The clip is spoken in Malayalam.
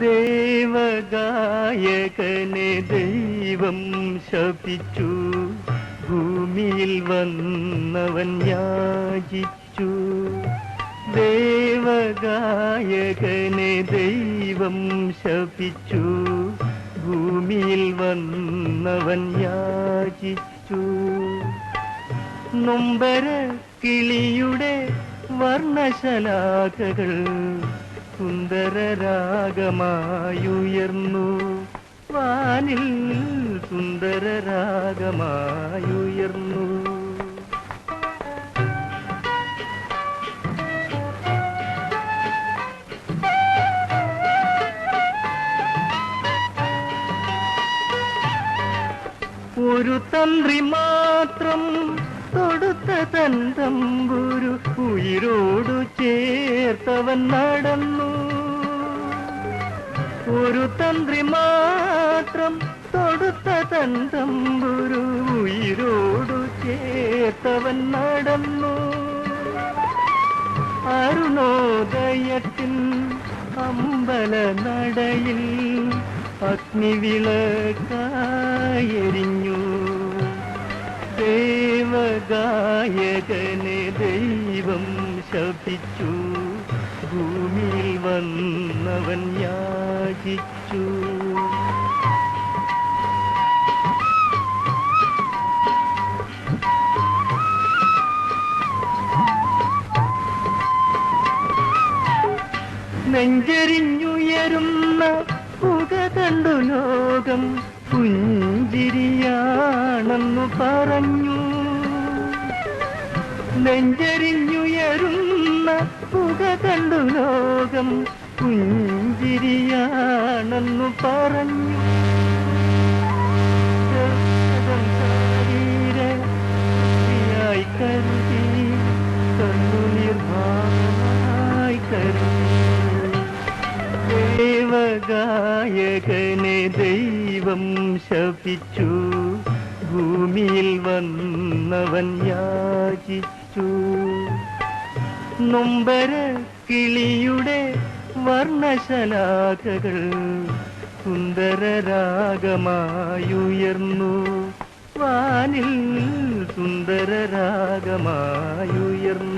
ദേവഗായകനെ ദൈവം ശപിച്ചു. ഭൂമിയിൽ വന്നവൻ യാചിച്ചു. ദേവഗായകനെ ദൈവം ശപിച്ചു. ഭൂമിയിൽ വന്നവൻ യാചിച്ചു. നൊമ്പര കിളിയുടെ വർണശലാഖകൾ സുന്ദരരാഗമായുയർന്നു. വാനിൽ സുന്ദര രാഗമായുയർന്നു ഒരു തന്ത്രി മാത്രം തൻ ഉയിരോടു ചേർത്തവൻ നടന്നു. ഒരു തന്ത്രി മാത്രം തൊടുത്ത തൻ ഉയിരോടു ചേർത്തവൻ നടന്നു. അരുണോദയത്തിൻ അമ്പല നടയിൽ അഗ്നിവിളക്കായെരിഞ്ഞു ദേവഗായകനെ ദൈവം ശപിച്ചു. ഭൂമിയിൽ വന്നവൻ യാചിച്ചു. നെഞ്ചരിഞ്ഞുയരുന്ന പുക കണ്ടു ലോകം പുഞ്ചിരിയാണെന്നു പറഞ്ഞു. നെഞ്ചരിഞ്ഞുയരുന്ന പുക കണ്ടു ലോകം പുഞ്ചിരിയാണെന്നു പറഞ്ഞു. ദേവഗായകനെ ദൈവം ശപിച്ചു. ഭൂമിയിൽ വന്നവൻ യാചിച്ചു. നൊമ്പര കിളിയുടെ വർണശലാഖകൾ സുന്ദരരാഗമായുയർന്നു വാനിൽ സുന്ദരരാഗമായുയർന്നു